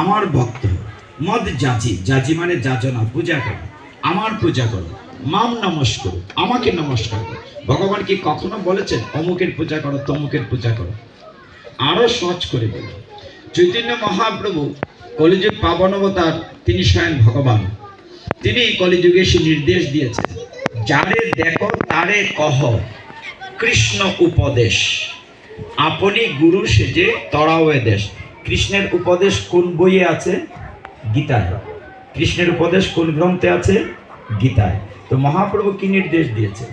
আমার ভক্ত, মদ যাচি যাচি মানে যাচনা পূজা করো, আমার পূজা করো, মাম নমস্কার, আমাকে নমস্কার করো। ভগবান কি কখনো বলেছেন, অমুকের পূজা করো, তমুকের পূজা করো? আরও সহজ করে বলি। চৈতন্য মহাপ্রভু কলিযুগ পাবনবতার তিনি স্বয়ং ভগবান। তিনি কলিযুগে সে নির্দেশ দিয়েছেন, যারে দেখো তারে কহ, কৃষ্ণ উপদেশ। আপনি গুরু সেজে তরাও এ দেশ। কৃষ্ণের উপদেশ কোন বইয়ে আছে? গীতায়। কৃষ্ণের উপদেশ কোন গ্রন্থে আছে? গীতায়। তো মহাপ্রভু কি নির্দেশ দিয়েছে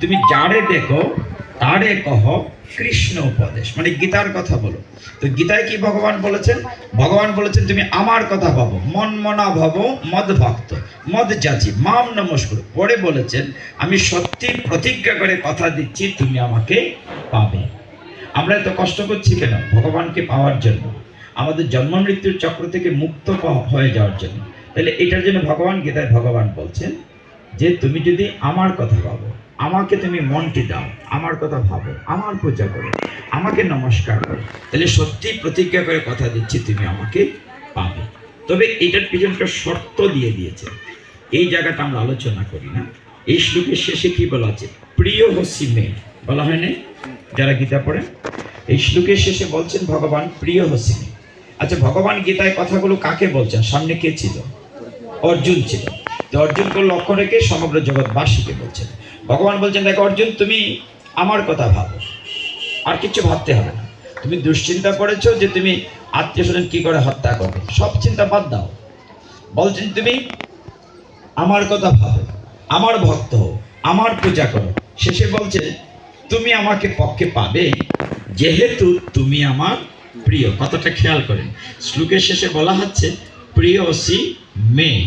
তুমি যারে দেখো, তারে কহ কৃষ্ণ উপদেশ। মানে গীতার কথা বলো। তো গীতায় কি ভগবান বলেছেন? ভগবান বলেছেন, তুমি আমার কথা ভাবো। মন মনা ভাবো, মদ ভক্ত মদ যাচি, মাম নমস্কার পরে বলেছেন, আমি সত্যি প্রতিজ্ঞা করে কথা দিচ্ছি, তুমি আমাকে পাবে। আমরা এত কষ্ট করছি কেন? ভগবানকে পাওয়ার জন্য। আমাদের জন্ম মৃত্যুর চক্র থেকে মুক্ত হয়ে যাওয়ার জন্য। তাহলে এটার জন্য ভগবান গীতায় ভগবান বলছেন যে, তুমি যদি আমার কথা ভাবো, আমাকে তুমি মনটি দাও, আমার কথা ভাবো, আমার পূজা করো, আমাকে নমস্কার করো, তাহলে সত্যি প্রতিজ্ঞা করে কথা দিচ্ছি, তুমি আমাকে পাবে। তবে এটার পিছনে একটা শর্ত দিয়ে দিয়েছে। এই জায়গাটা আমরা আলোচনা করি না। এই শ্লোকের শেষে কি বলা আছে? প্রিয় হসি মে, বলা হয়নি? যারা গীতা পড়ে? এই শ্লোকের শেষে বলছেন ভগবান, প্রিয় হসি মে। আচ্ছা ভগবান গীতায় কথাগুলো কাকে বলছেন? সামনে কে ছিল? অর্জুন ছিল। তো অর্জুনকে লক্ষ্য রেখে সমগ্র জগৎবাসীকে বলছেন। ভগবান বলছেন, দেখো অর্জুন, তুমি আমার কথা ভাবো। আর কিছু ভাবতে হবে না। তুমি দুশ্চিন্তা করেছ যে তুমি আত্মীয় স্বজন কি করে হত্যা করবে? সব চিন্তা বাদ দাও। বলছেন তুমি আমার কথা ভাবো, আমার ভক্ত হও, আমার পূজা করো। শেষে বলছে, তুমি আমাকে পক্ষে পাবে, যেহেতু তুমি আমার প্রিয় কথাটা খেয়াল করেন? শ্লোকের শেষে বলা হচ্ছে প্রিয় সি মে।